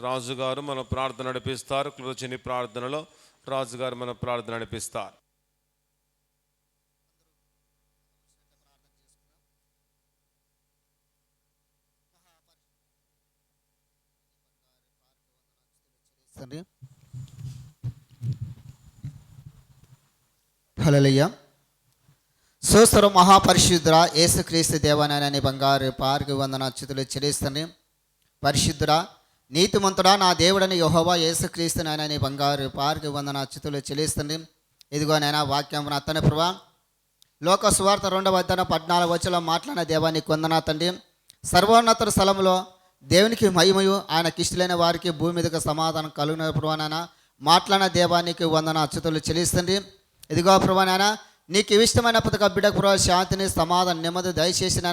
రాజుగారు మన ప్రార్థన నడిపిస్తారు. కృతజ్ఞని ప్రార్థనలో రాజుగారు మన ప్రార్థన నడిపిస్తారు. తండ్రి హలలుయ్య సోస్తరం మహాపరిశుద్ధుర యేసుక్రీస్తు దేవనాయని బంగారు పార్కు వందన అచ్యుతులు చెల్లిస్తుంది పరిశుద్ధుడా నీతిమంతుడా నా దేవుడని యహోవా యేసుక్రీస్తు నాయనని బంగారు పార్కు వందన చితులు చెల్లిస్తుంది ఇదిగో నాయన వాక్యం అత్తని ప్రభా. లోక సువార్త రెండవ అధ్యాయం పద్నాలుగు వచ్చలో మాట్లాడిన దేవానికి వందనా తండ్రి. సర్వోన్నత స్థలంలో దేవునికి మహిమయు ఆయన ఇష్టలైన వారికి భూమి మీదకి సమాధానం కలుగున ప్రభానాయన మాట్లాడిన దేవానికి వందన అచ్యుతులు చెల్లిస్తుంది ఇదిగో ప్రభానాయన నీకు ఇష్టమైన పథక బిడ్డకు ప్రభావ శాంతిని సమాధానం నెమ్మది దయచేసిన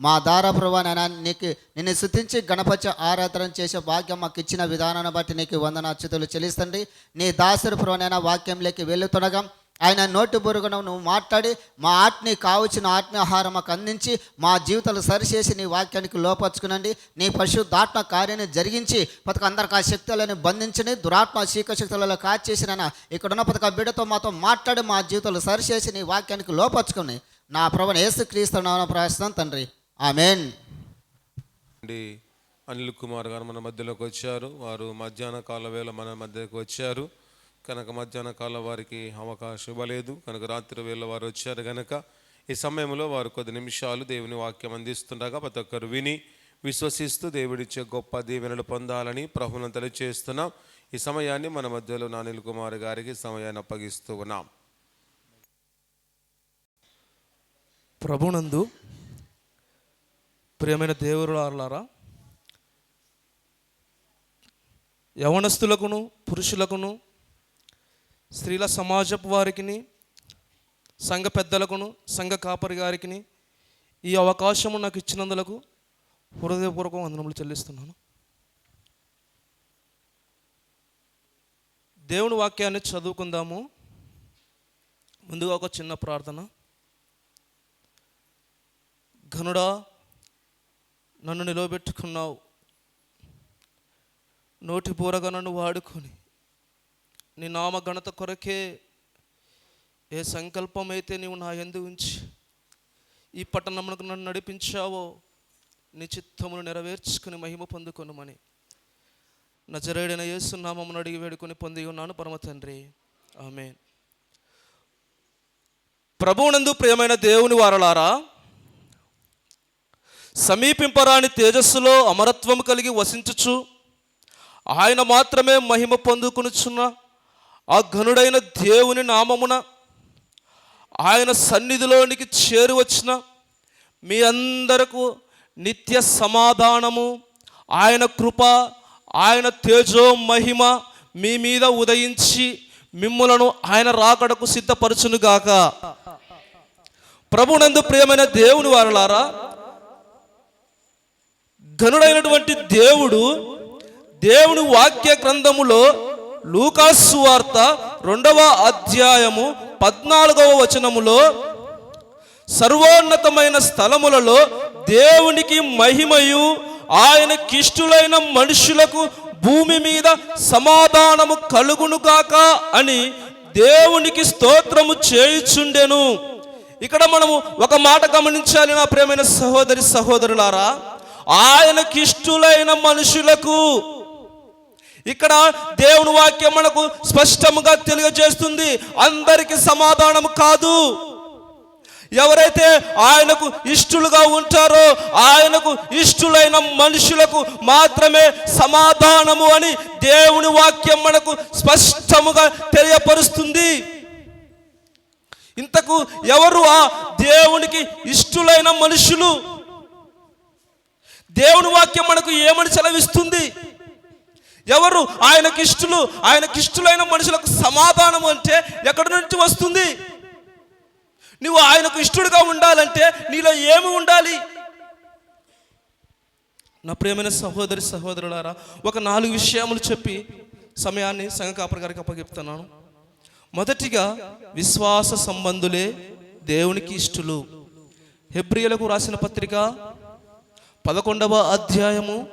మా దార ప్రభానాయన నీకు నిన్ను శుద్ధించి గణపతి ఆరాధన చేసే భాగ్యం మాకు ఇచ్చిన విధానాన్ని బట్టి నీకు వందన అచ్యుతులు చెల్లిస్తండి. నీ దాసుడు ప్రభానైనా వాక్యంలోకి వెళ్ళుతుండగా ఆయన నోటి బురుగున నువ్వు మాట్లాడి మా ఆత్మీ కావచ్చిన ఆత్మీయ ఆహారం మాకు అందించి మా జీవితాలు సరిచేసి నీ వాక్యానికి లోపరుచుకునండి. నీ పరిశుద్ధాత్మ కార్యాన్ని జరిగించి పథక అందరికి ఆ శక్తులను బంధించని దురాత్మ చీక శక్తులలో కాచేసిన ఇక్కడ ఉన్న పథక బిడ్డతో మాతో మాట్లాడి మా జీవితాలు సరిచేసి నీ వాక్యానికి లోపరుచుకుని నా ప్రభుని యేసు క్రీస్తు ప్రార్థన తండ్రి. ఆమెన్ అండి అనిల్ కుమార్ గారు మన మధ్యలోకి వచ్చారు. వారు మధ్యాహ్న కాల వేళ మన మధ్యలోకి వచ్చారు. కనుక మధ్యాహ్న కాల వారికి అవకాశం ఇవ్వలేదు. కనుక రాత్రి వేళ వారు వచ్చారు కనుక ఈ సమయంలో వారు కొద్ది నిమిషాలు దేవుని వాక్యం అందిస్తుండగా ప్రతి ఒక్కరు విని విశ్వసిస్తూ దేవుడిచ్చే గొప్ప దీవెనలు పొందాలని ప్రభులను తెలియజేస్తున్నాం ఈ సమయాన్ని మన మధ్యలో నా అనిల్ కుమార్ గారికి సమయాన్ని అప్పగిస్తూ ఉన్నాం. ప్రభునందు ప్రియమైన దేవులారా యవనస్తులకును పురుషులకును స్త్రీల సమాజపు వారికిని సంఘ పెద్దలకును సంఘ కాపరి గారికి ఈ అవకాశము నాకు ఇచ్చినందులకు హృదయపూర్వక వందనములు చెల్లిస్తున్నాను. దేవుని వాక్యాన్ని చదువుకుందాము. ముందుగా ఒక చిన్న ప్రార్థన. ఘనుడా నన్ను నిలవబెట్టుకున్నావు. నోటి పూరగా నన్ను వాడుకొని నీ నామ ఘనత కొరకే ఏ సంకల్పం అయితే నీవు నా ఎందు ఉంచి ఈ పట్టణమునకు నన్ను నడిపించావో నీ చిత్తమును నెరవేర్చుకుని మహిమ పొందుకొనుమని. నజరేడైన యేసు నామమును అడిగి వేడుకొని పొంది ఉన్నాను పరమ తండ్రి. ఆమె ప్రభువునందు ప్రియమైన దేవుని వారలారా సమీపింపరాని తేజస్సులో అమరత్వం కలిగి వసించుచు ఆయన మాత్రమే మహిమ పొందుకునుచున్న ఆ ఘనుడైన దేవుని నామమున ఆయన సన్నిధిలోనికి చేరువచ్చిన మీ అందరకు నిత్య సమాధానము ఆయన కృప ఆయన తేజో మహిమ మీ మీద ఉదయించి మిమ్ములను ఆయన రాకడకు సిద్ధపరచునుగాక. ప్రభునందు ప్రియమైన దేవుని వారలారా ఘనుడైనటువంటి దేవుడు దేవుని వాక్య గ్రంథములో లూకాసు వార్త రెండవ అధ్యాయము పద్నాలుగవ వచనములో సర్వోన్నతమైన స్థలములలో దేవునికి మహిమయు ఆయన కిష్టులైన మనుషులకు భూమి మీద సమాధానము కలుగునుగాక అని దేవునికి స్తోత్రము చేయుచుండెను. ఇక్కడ మనము ఒక మాట గమనించాలి నా ప్రేమైన సహోదరి సహోదరులారా. ఆయనకి ఇష్టులైన మనుషులకు ఇక్కడ దేవుని వాక్యం మనకు స్పష్టంగా తెలియజేస్తుంది. అందరికి సమాధానం కాదు. ఎవరైతే ఆయనకు ఇష్టలుగా ఉంటారో ఆయనకు ఇష్టలైన మనుషులకు మాత్రమే సమాధానము అని దేవుని వాక్యం మనకు స్పష్టముగా తెలియపరుస్తుంది. ఇంతకు ఎవరు ఆ దేవునికి ఇష్టలైన మనుషులు? దేవుని వాక్యం మనకు ఏమని సెలవిస్తుంది? ఎవరు? ఆయనకి ఇష్టలు ఆయనకి ఇష్టలైన మనుషులకు సమాధానం అంటే ఎక్కడి నుంచి వస్తుంది? నువ్వు ఆయనకు ఇష్టడుగా ఉండాలంటే నీలో ఏమి ఉండాలి? నా ప్రియమైన సహోదరి సహోదరులారా ఒక నాలుగు విషయములు చెప్పి సమయాన్ని సంఘ కాపరి గారికి అప్పగిస్తున్నాను మొదటిగా విశ్వాస సంబంధులే దేవునికి ఇష్టలు. హెబ్రియలకు రాసిన పత్రిక పదకొండవ అధ్యాయము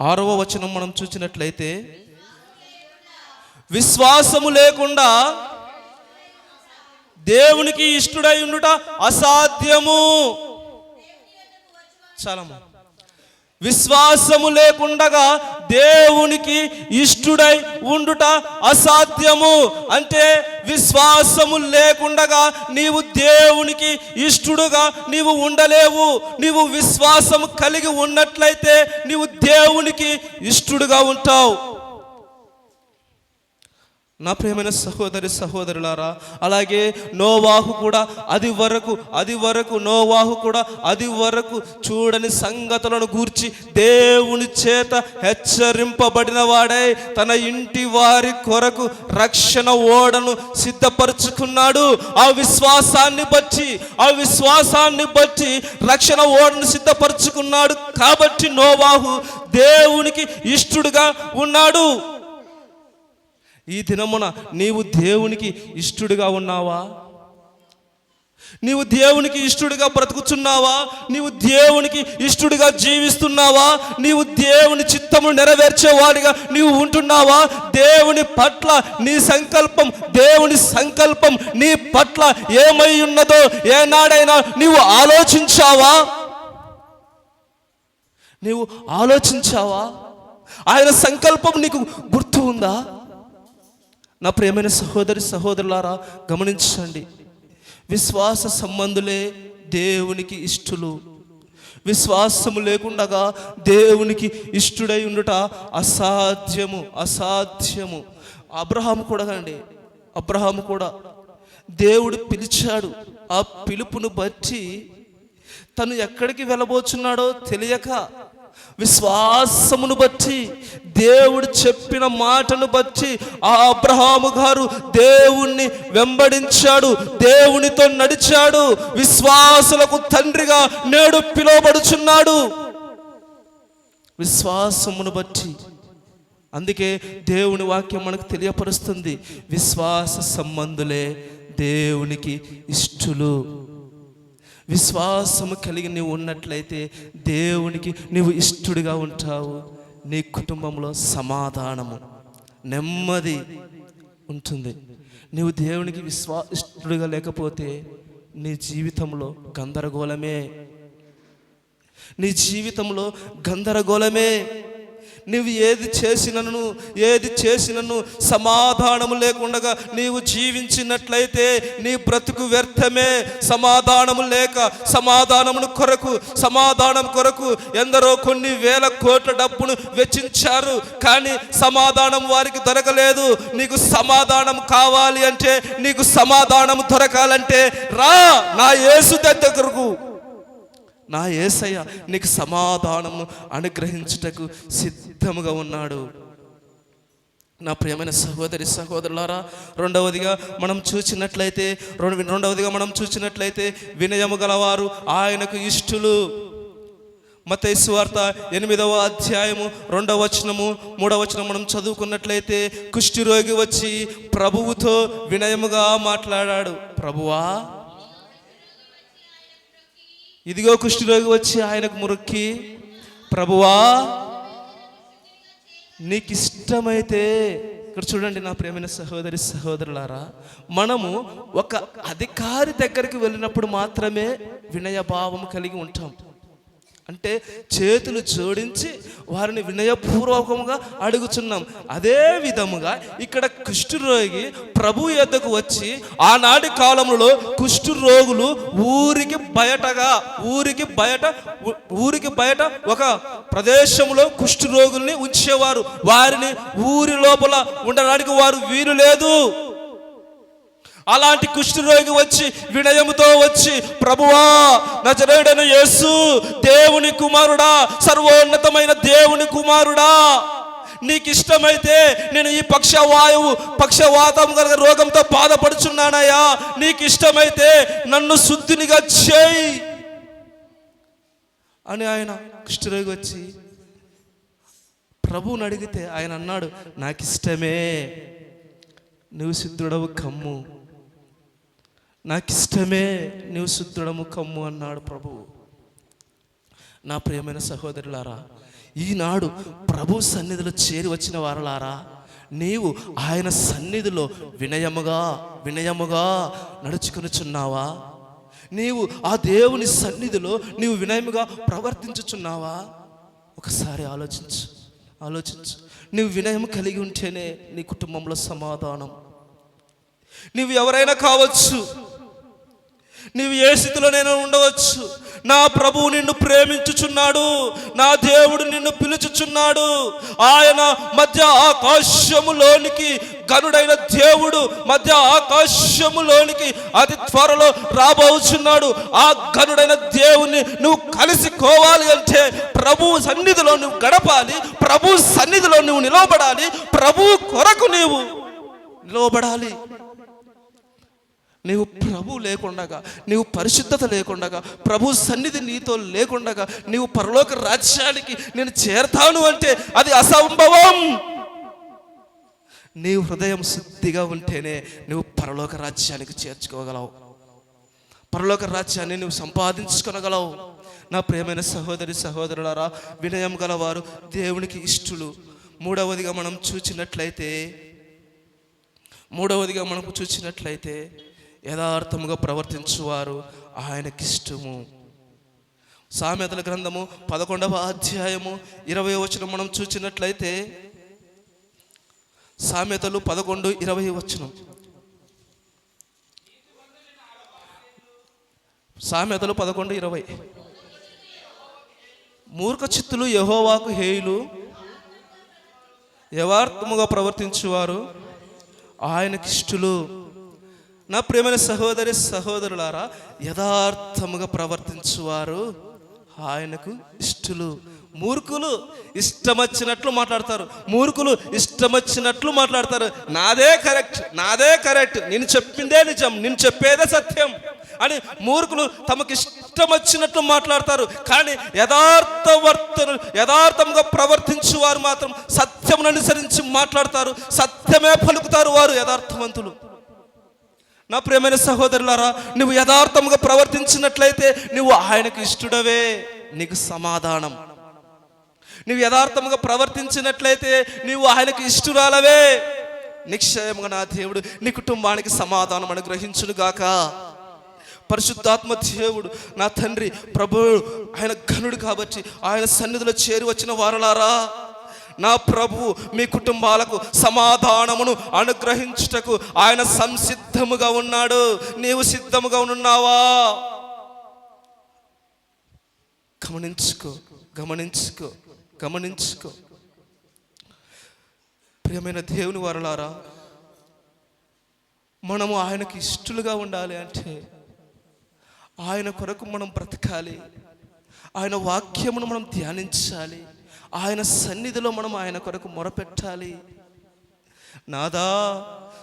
ఆరవ వచనం మనం చూసినట్లయితే విశ్వాసము లేకుండా దేవునికి ఇష్టడై ఉండుట అసాధ్యము. చాలా విశ్వాసము లేకుండగా దేవునికి ఇష్టుడై ఉండుట అసాధ్యము. అంటే విశ్వాసము లేకుండగా నీవు దేవునికి ఇష్టుడుగా నీవు ఉండలేవు. నీవు విశ్వాసము కలిగి ఉన్నట్లయితే నీవు దేవునికి ఇష్టుడుగా ఉంటావు. నా ప్రేమైన సహోదరి సహోదరులారా అలాగే నోవాహు కూడా అది వరకు అది వరకు నోవాహు కూడా అది వరకు చూడని సంగతులను గూర్చి దేవుని చేత హెచ్చరింపబడిన వాడై తన ఇంటి వారి కొరకు రక్షణ ఓడను సిద్ధపరుచుకున్నాడు. ఆ విశ్వాసాన్ని బట్టి ఆ విశ్వాసాన్ని బట్టి రక్షణ ఓడను సిద్ధపరుచుకున్నాడు. కాబట్టి నోవాహు దేవునికి ఇష్టుడుగా ఉన్నాడు. ఈ దినమున నీవు దేవునికి ఇష్టడుగా ఉన్నావా? నీవు దేవునికి ఇష్టడుగా బ్రతుకుచున్నావా? నీవు దేవునికి ఇష్టడుగా జీవిస్తున్నావా? నీవు దేవుని చిత్తము నెరవేర్చేవాడిగా నీవు ఉంటున్నావా? దేవుని పట్ల నీ సంకల్పం దేవుని సంకల్పం నీ పట్ల ఏమై ఉన్నదో ఏనాడైనా నీవు ఆలోచించావా? నీవు ఆలోచించావా? ఆయన సంకల్పం నీకు గుర్తు ఉందా? నా ప్రేమైన సహోదరి సహోదరులారా గమనించండి. విశ్వాస సంబంధులే దేవునికి ఇష్టులు. విశ్వాసము లేకుండగా దేవునికి ఇష్టుడై ఉండుట అసాధ్యము అసాధ్యము. అబ్రహాం కూడా అండి అబ్రహాం కూడా. దేవుడు పిలిచాడు ఆ పిలుపును బట్టి తను ఎక్కడికి వెళ్ళబోచున్నాడో తెలియక విశ్వాసమును బట్టి దేవుడు చెప్పిన మాటను బట్టి ఆ అబ్రహాము గారు దేవుణ్ణి వెంబడించాడు దేవునితో నడిచాడు విశ్వాసులకు తండ్రిగా నేడు పిలువబడుచున్నాడు. విశ్వాసమును బట్టి. అందుకే దేవుని వాక్యం మనకు తెలియపరుస్తుంది విశ్వాస సంబంధులే దేవునికి ఇష్టులు. విశ్వాసము కలిగి నీవు ఉన్నట్లయితే దేవునికి నీవు ఇష్టడుగా ఉంటావు. నీ కుటుంబంలో సమాధానము నెమ్మది ఉంటుంది. నీవు దేవునికి విశ్వా ఇష్టడిగా లేకపోతే నీ జీవితంలో గందరగోళమే. నీ జీవితంలో గందరగోళమే. నీవు ఏది చేసినను ఏది చేసినను సమాధానము లేకుండా నీవు జీవించినట్లయితే నీ బ్రతుకు వ్యర్థమే. సమాధానము లేక సమాధానమును కొరకు సమాధానం కొరకు ఎందరో కొన్ని వేల కోట్ల డబ్బును వెచ్చించారు. కానీ సమాధానం వారికి దొరకలేదు. నీకు సమాధానం కావాలి అంటే నీకు సమాధానం దొరకాలంటే రా నా యేసు దగ్గరకు. నా ఏసయ్య నీకు సమాధానము అనుగ్రహించుటకు సిద్ధముగా ఉన్నాడు. నా ప్రియమైన సహోదరి సహోదరులారా రెండవదిగా మనం చూసినట్లయితే రెండు రెండవదిగా మనం చూసినట్లయితే వినయము గలవారు ఆయనకు ఇష్టులు. మతైసు వార్త ఎనిమిదవ అధ్యాయము రెండవ వచనము మూడవ వచనం మనం చదువుకున్నట్లయితే కుష్ఠిరోగి వచ్చి ప్రభువుతో వినయముగా మాట్లాడాడు. ప్రభువా ఇదిగో కుష్ఠరోగి వచ్చి ఆయనకు మురక్కి ప్రభువా నీకు ఇష్టమైతే ఇక్కడ చూడండి నా ప్రేమైన సహోదరి సహోదరులారా మనము ఒక అధికారి దగ్గరికి వెళ్ళినప్పుడు మాత్రమే వినయ భావం కలిగి ఉంటాం. అంటే చేతులు జోడించి వారిని వినయపూర్వకంగా అడుగుచున్నాం. అదే విధముగా ఇక్కడ కుష్ఠరోగి ప్రభు యొద్దకు వచ్చి ఆనాటి కాలంలో కుష్ఠరోగులు ఊరికి బయటగా ఊరికి బయట ఊరికి బయట ఒక ప్రదేశంలో కుష్ఠరోగుల్ని ఉంచేవారు. వారిని ఊరి లోపల ఉండడానికి వారు వీలు లేదు. అలాంటి కుష్ఠరోగి వచ్చి వినయముతో వచ్చి ప్రభువా నజరేడైన యేసు దేవుని కుమారుడా సర్వోన్నతమైన దేవుని కుమారుడా నీకు ఇష్టమైతే నేను ఈ పక్షవాయువు పక్షవాతం గల రోగంతో బాధపడుచున్నానయ్యా. నీకు ఇష్టమైతే నన్ను శుద్ధినిగా చేయి. అని ఆయన కుష్ఠరోగి వచ్చి ప్రభువుని అడిగితే ఆయన అన్నాడు నాకు ఇష్టమే నువ్వు సిద్ధుడవు కమ్ము. నాకు ఇష్టమే నీవు శుద్ధుడము కమ్ము అన్నాడు ప్రభువు నా ప్రియమైన సహోదరులారా ఈనాడు ప్రభు సన్నిధిలో చేరి వచ్చిన వారలారా నీవు ఆయన సన్నిధిలో వినయముగా వినయముగా నడుచుకునిచున్నావా? నీవు ఆ దేవుని సన్నిధిలో నీవు వినయముగా ప్రవర్తించుచున్నావా? ఒకసారి ఆలోచించు ఆలోచించు. నీవు వినయం కలిగి ఉంటేనే నీ కుటుంబంలో సమాధానం. నీవు ఎవరైనా కావచ్చు నీవు ఏ స్థితిలోనైనా ఉండవచ్చు. నా ప్రభువు నిన్ను ప్రేమించుచున్నాడు. నా దేవుడు నిన్ను పిలుచుచున్నాడు. ఆయన మధ్య ఆకాశములోనికి గనుడైన దేవుడు మధ్య ఆకాశములోనికి అతి త్వరలో రాబోచున్నాడు. ఆ గనుడైన దేవుణ్ణి నువ్వు కలిసికోవాలి అంటే ప్రభువు సన్నిధిలో నువ్వు గడపాలి. ప్రభు సన్నిధిలో నువ్వు నిలవబడాలి. ప్రభు కొరకు నీవు నిలవబడాలి. నీవు ప్రభు లేకుండగా నీవు పరిశుద్ధత లేకుండగా ప్రభు సన్నిధి నీతో లేకుండగా నీవు పరలోక రాజ్యానికి నేను చేరతాను అంటే అది అసంభవం. నీవు హృదయం శుద్ధిగా ఉంటేనే నువ్వు పరలోక రాజ్యానికి చేర్చుకోగలవు. పరలోక రాజ్యాన్ని నువ్వు సంపాదించుకొనగలవు. నా ప్రియమైన సహోదరి సహోదరులారా వినయం గలవారు దేవునికి ఇష్టులు. మూడవదిగా మనం చూచినట్లయితే మూడవదిగా మనకు చూసినట్లయితే యథార్థముగా ప్రవర్తించువారు ఆయనకిష్టము. సామెతల గ్రంథము పదకొండవ అధ్యాయము ఇరవై వచనం మనం చూసినట్లయితే సామెతలు పదకొండు ఇరవై వచనం. సామెతలు పదకొండు ఇరవై. మూర్ఖ చిత్తులు యహోవాకు హేయులు యవార్థముగా ప్రవర్తించువారు ఆయనకిష్టులు. నా ప్రేమైన సహోదరి సహోదరులారా యథార్థముగా ప్రవర్తించువారు ఆయనకు ఇష్టలు. మూర్ఖులు ఇష్టమచ్చినట్లు మాట్లాడతారు. మూర్ఖులు ఇష్టమచ్చినట్లు మాట్లాడతారు. నాదే కరెక్ట్ నాదే కరెక్ట్. నేను చెప్పిందే నిజం నేను చెప్పేదే సత్యం అని మూర్ఖులు తమకు ఇష్టం వచ్చినట్లు మాట్లాడతారు. కానీ యథార్థ వర్తను యథార్థంగా ప్రవర్తించు వారు మాత్రం సత్యమును అనుసరించి మాట్లాడతారు. సత్యమే పలుకుతారు వారు యథార్థవంతులు. నా ప్రేమైన సహోదరులారా నువ్వు యథార్థముగా ప్రవర్తించినట్లయితే నువ్వు ఆయనకు ఇష్టడవే నీకు సమాధానం. నువ్వు యథార్థముగా ప్రవర్తించినట్లయితే నీవు ఆయనకు ఇష్టురాలవే. నిశ్చయముగా నా దేవుడు నీ కుటుంబానికి సమాధానం అనుగ్రహించునుగాక పరిశుద్ధాత్మ దేవుడు నా తండ్రి ప్రభు ఆయన ఘనుడు కాబట్టి ఆయన సన్నిధిలో చేరి వచ్చిన వారలారా. నా ప్రభువు మీ కుటుంబాలకు సమాధానమును అనుగ్రహించుటకు ఆయన సంసిద్ధముగా ఉన్నాడు. నీవు సిద్ధముగా ఉన్నావా గమనించుకో గమనించుకో గమనించుకో. ప్రియమైన దేవుని వరలారా మనము ఆయనకి ఇష్టలుగా ఉండాలి అంటే ఆయన కొరకు మనం బ్రతకాలి. ఆయన వాక్యమును మనం ధ్యానించాలి. ఆయన సన్నిధిలో మనం ఆయన కొరకు మొరపెట్టాలి. నాదా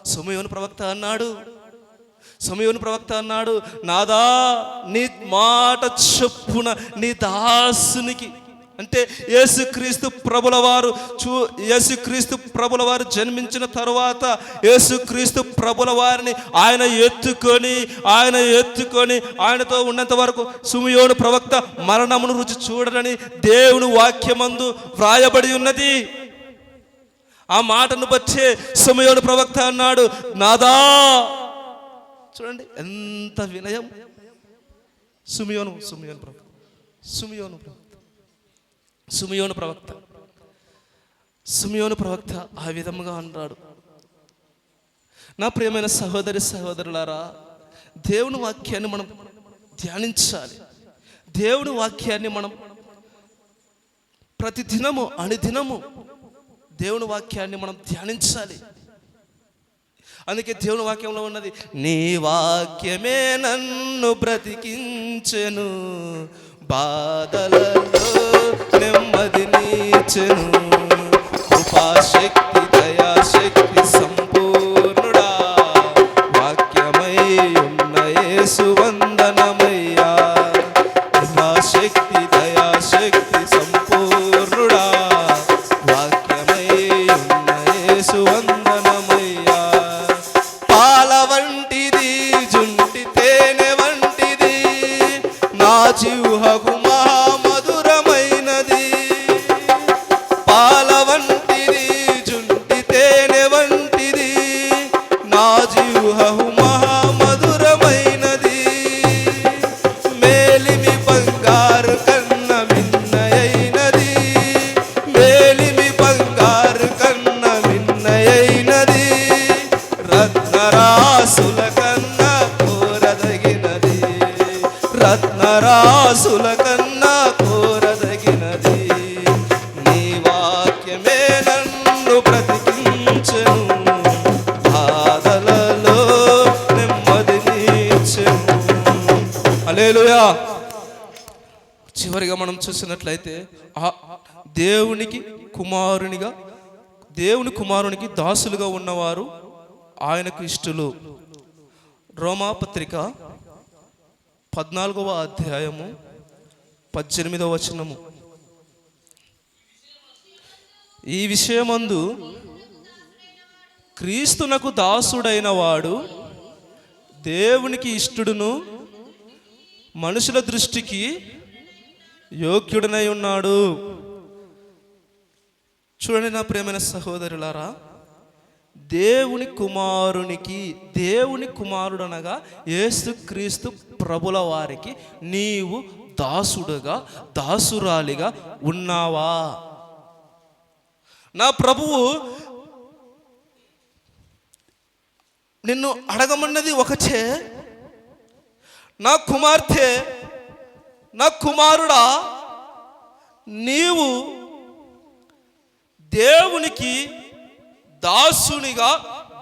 సుమయోని ప్రవక్త అన్నాడు. సుమయోని ప్రవక్త అన్నాడు నాదా నీ మాట చెప్పున నీ దాసునికి అంటే యేసుక్రీస్తు ప్రభుల వారు చూ యేసుక్రీస్తు ప్రభుల వారు జన్మించిన తరువాత యేసుక్రీస్తు ప్రభుల వారిని ఆయన ఎత్తుకొని ఆయన ఎత్తుకొని ఆయనతో ఉన్నంత వరకు సుమియోను ప్రవక్త మరణమును రుచి చూడరని దేవుని వాక్యమందు వ్రాయబడి ఉన్నది. ఆ మాటను బట్టే సుమయోను ప్రవక్త అన్నాడు నాదా! చూడండి ఎంత వినయం. సుమియోను సుమియోను ప్రవక్త సుమియోను ప్రవక్త. సుమియోను ప్రవక్త. సుమియోను ప్రవక్త ఆ విధముగా అన్నాడు నా ప్రియమైన సహోదరి సహోదరులారా దేవుని వాక్యాన్ని మనం ధ్యానించాలి. దేవుని వాక్యాన్ని మనం ప్రతి దినము అనుదినము దేవుని వాక్యాన్ని మనం ధ్యానించాలి. అందుకే దేవుని వాక్యంలో ఉన్నది నీ వాక్యమే నన్ను బ్రతికించెను బాధలలో నెమ్మది నీచెను కృపాశక్తి హల్లెలూయా. చివరిగా మనం చూసినట్లయితే దేవునికి కుమారునిగా దేవుని కుమారునికి దాసులుగా ఉన్నవారు ఆయనకు ఇష్టలు రోమాపత్రిక పద్నాలుగవ అధ్యాయము పద్దెనిమిదవ వచనము. ఈ విషయమందు క్రీస్తునకు దాసుడైన వాడు దేవునికి ఇష్టడును మనుషుల దృష్టికి యోగ్యుడనై ఉన్నాడు. చూడండి నా ప్రేమైన సహోదరులారా దేవుని కుమారునికి దేవుని కుమారుడు అనగా యేసుక్రీస్తు ప్రభుల వారికి నీవు దాసుడుగా దాసురాలిగా ఉన్నావా? నా ప్రభువు నిన్ను అడగమన్నది ఒకచే నా కుమార్తె నా కుమారుడా నీవు దేవునికి దాసునిగా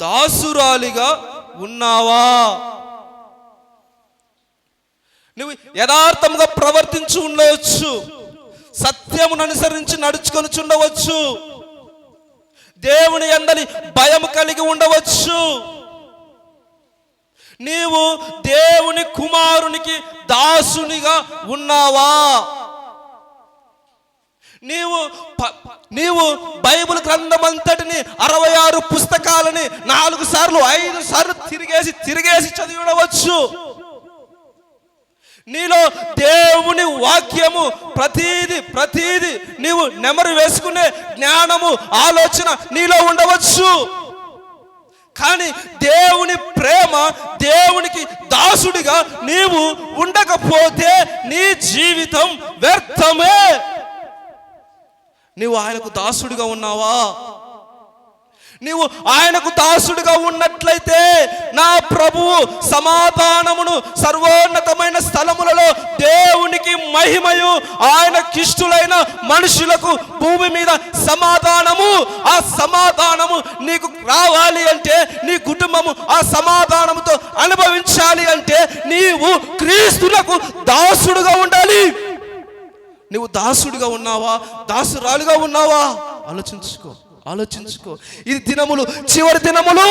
దాసురాలిగా ఉన్నావా? నువ్వు యథార్థంగా ప్రవర్తించి ఉండవచ్చు. సత్యమును అనుసరించి నడుచుకొని చుండవచ్చు దేవుని ఎందని భయం కలిగి ఉండవచ్చు. నీవు దేవుని కుమారునికి దాసునిగా ఉన్నావా? నీవు నీవు బైబిల్ గ్రంథమంతటిని అరవై ఆరు పుస్తకాలని నాలుగు సార్లు ఐదు సార్లు తిరిగేసి తిరిగేసి చదివిడవచ్చు నీలో దేవుని వాక్యము ప్రతీది ప్రతీది నీవు నెమరు వేసుకునే జ్ఞానము ఆలోచన నీలో ఉండవచ్చు. కానీ దేవుని ప్రేమ దేవునికి దాసుడిగా నీవు ఉండకపోతే నీ జీవితం వ్యర్థమే. నీవు ఆయనకు దాసుడిగా ఉన్నావా? నీవు ఆయనకు దాసుడుగా ఉన్నట్లయితే నా ప్రభువు సమాధానమును సర్వోన్నతమైన స్థలములలో దేవునికి మహిమయు ఆయన కిష్టులైన మనుషులకు భూమి మీద సమాధానము. ఆ సమాధానము నీకు రావాలి అంటే నీ కుటుంబము ఆ సమాధానముతో అనుభవించాలి అంటే నీవు క్రీస్తులకు దాసుడుగా ఉండాలి. నువ్వు దాసుడిగా ఉన్నావా? దాసురాలుగా ఉన్నావా? ఆలోచించుకో. ఆలోచించుకో. ఇది దినములు చివరి దినములు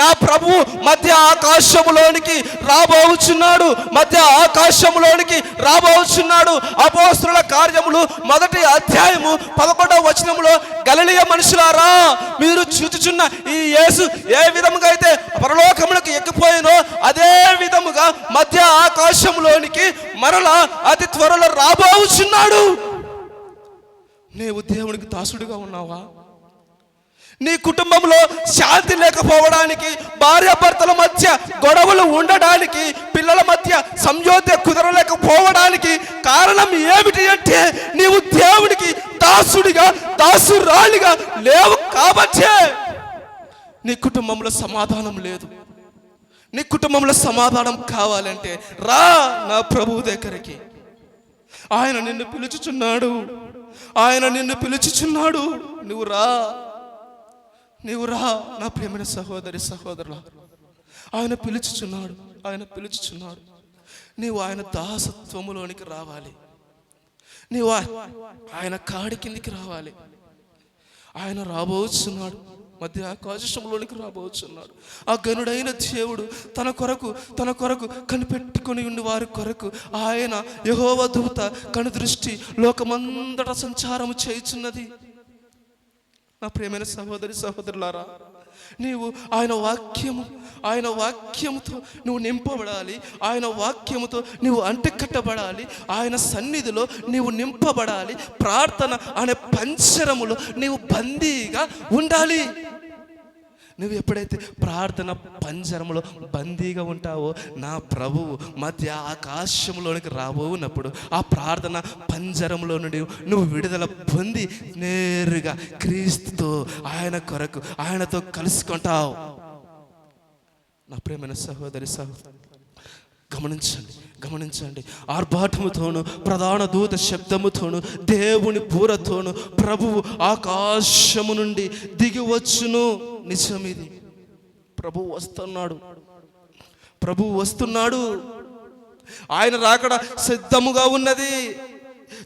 నా ప్రభు మధ్య ఆకాశములోనికి రాబోచున్నాడు. మధ్య ఆకాశములోనికి రాబోచున్నాడు. అపోస్తుల కార్యములు మొదటి అధ్యాయము పదకొండవ వచనములో గలలియ మనుషులారా మీరు చూచుచున్న ఈ యేసు ఏ విధముగా అయితే పరలోకములకు ఎక్కిపోయినో అదే విధముగా మధ్య ఆకాశంలోనికి మరలా అతి త్వరలో రాబోచున్నాడు. నీవు దేవునికి దాసుడిగా ఉన్నావా? నీ కుటుంబంలో శాంతి లేకపోవడానికి భార్యాభర్తల మధ్య గొడవలు ఉండడానికి పిల్లల మధ్య సంయోధ్య కుదరలేకపోవడానికి కారణం ఏమిటి అంటే నీవు దేవునికి దాసుడిగా దాసురాలిగా లేవు కాబట్టే నీ కుటుంబంలో సమాధానం లేదు. నీ కుటుంబంలో సమాధానం కావాలంటే రా నా ప్రభువు దగ్గరికి. ఆయన నిన్ను పిలుచుచున్నాడు. ఆయన నిన్ను పిలుచుచున్నాడు. నువ్వు రా. నీవు రా నా ప్రేమైన సహోదరి సహోదరుల ఆయన పిలుచుచున్నాడు. ఆయన పిలుచుచున్నాడు. నీవు ఆయన దాసత్వములోనికి రావాలి. నీవు ఆయన కాడి కిందికి రావాలి. ఆయన రాబోచున్నాడు. మధ్య ఆకాశంలోనికి రాబోచున్నాడు. ఆ గనుడైన దేవుడు తన కొరకు తన కొరకు కనిపెట్టుకొని ఉండి వారి కొరకు ఆయన యహోవ దూత కనుదృష్టి లోకమంతట సంచారము చేయుచున్నది. నా ప్రియమైన సహోదరి సహోదరులారా నీవు ఆయన వాక్యము ఆయన వాక్యముతో నువ్వు నింపబడాలి. ఆయన వాక్యముతో నువ్వు అంటకట్టబడాలి. ఆయన సన్నిధిలో నీవు నింపబడాలి. ప్రార్థన అనే పంచరములో నీవు బందీగా ఉండాలి. నువ్వు ఎప్పుడైతే ప్రార్థన పంజరములో బందీగా ఉంటావో నా ప్రభువు మధ్య ఆకాశంలోనికి రాబోనప్పుడు ఆ ప్రార్థన పంజరంలో నుండి నువ్వు విడుదల పొంది నేరుగా క్రీస్తుతో ఆయన కొరకు ఆయనతో కలుసుకుంటావు. నా ప్రేమైన సహోదరి సహోదరి గమనించండి గమనించండి. ఆర్భాటముతోను ప్రధాన దూత శబ్దముతోను దేవుని పూరతోను ప్రభువు ఆకాశము నుండి దిగి వచ్చును. నిజం ఇది ప్రభు వస్తున్నాడు. ప్రభువు వస్తున్నాడు. ఆయన రాకడ సిద్ధముగా ఉన్నది.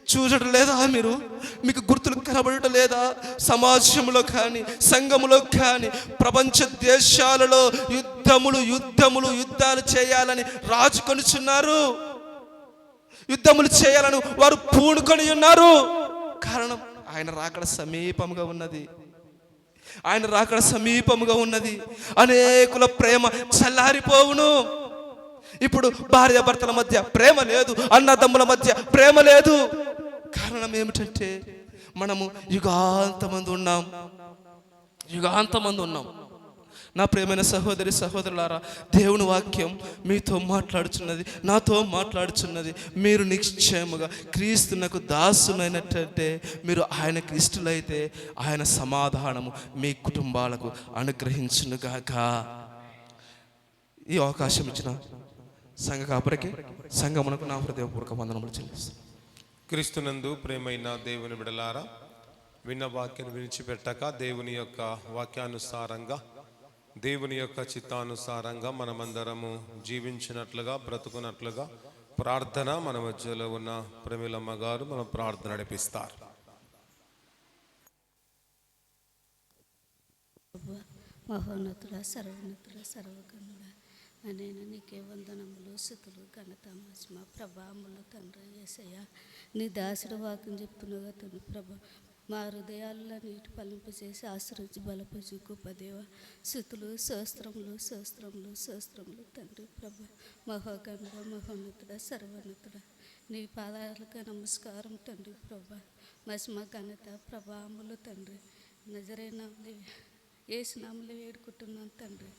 చూడటం లేదా మీరు? మీకు గుర్తులు కనబడటం లేదా సమాజంలో కానీ సంఘములో కానీ ప్రపంచ దేశాలలో యుద్ధములు యుద్ధములు యుద్ధాలు చేయాలని రాజు కొనుచున్నారు. యుద్ధములు చేయాలని వారు పూనుకొని ఉన్నారు. కారణం ఆయన రాకడ సమీపంగా ఉన్నది. ఆయన రాకడ సమీపముగా ఉన్నది. అనేకుల ప్రేమ చల్లారిపోవును. ఇప్పుడు భార్య భర్తల మధ్య ప్రేమ లేదు అన్నదమ్ముల మధ్య ప్రేమ లేదు. కారణం ఏమిటంటే మనము యుగాంతమంది ఉన్నాం. యుగాంతమంది ఉన్నాం. నా ప్రేమైన సహోదరి సహోదరులారా దేవుని వాక్యం మీతో మాట్లాడుచున్నది నాతో మాట్లాడుచున్నది. మీరు నిశ్చయముగా క్రీస్తునకు దాసునైనట్టే మీరు ఆయనకు ఇష్టలైతే ఆయన సమాధానము మీ కుటుంబాలకు అనుగ్రహించునుగాక. ఈ అవకాశం ఇచ్చిన సంఘ కాపరికి సంఘమునకు నా హృదయపూర్వక వందనములు చెల్లిస్తాను క్రీస్తునందు ప్రేమైన దేవుని బిడలారా విన్న వాక్యాన్ని విడిచిపెట్టక దేవుని యొక్క వాక్యానుసారంగా దేవుని యొక్క చిత్తానుసారంగా మనమందరము జీవించినట్లుగా బ్రతుకున్నట్లుగా ప్రార్థన మన మధ్యలో ఉన్న ప్రమిలమ్మ గారు మన ప్రార్థన నడిపిస్తారు. మహోన్నతుల సర్వోన్నతుల సర్వకన్నుడ నేను నీకే వందనములు స్థుతులు ఘనత మహిమ ప్రభాములు తండ్రి ఏసయ్య. నీ దాసుడు వాక్యం చెప్తున్నగా తండ్రి ప్రభ మా హృదయాల్లో నీటి పలింపజేసి ఆశ్రయించి బలపరిచి గొప్ప దేవ స్థుతులు శాస్త్రములు శాస్త్రములు శాస్త్రములు తండ్రి ప్రభ మహోగణుడ మహోన్నతుడ సర్వోన్నతుడ నీ పాదాలకు నమస్కారం తండ్రి ప్రభ. మహిమ ఘనత ప్రభాములు తండ్రి. నజరైన ఏసునాములు వేడుకుంటున్నాను తండ్రి.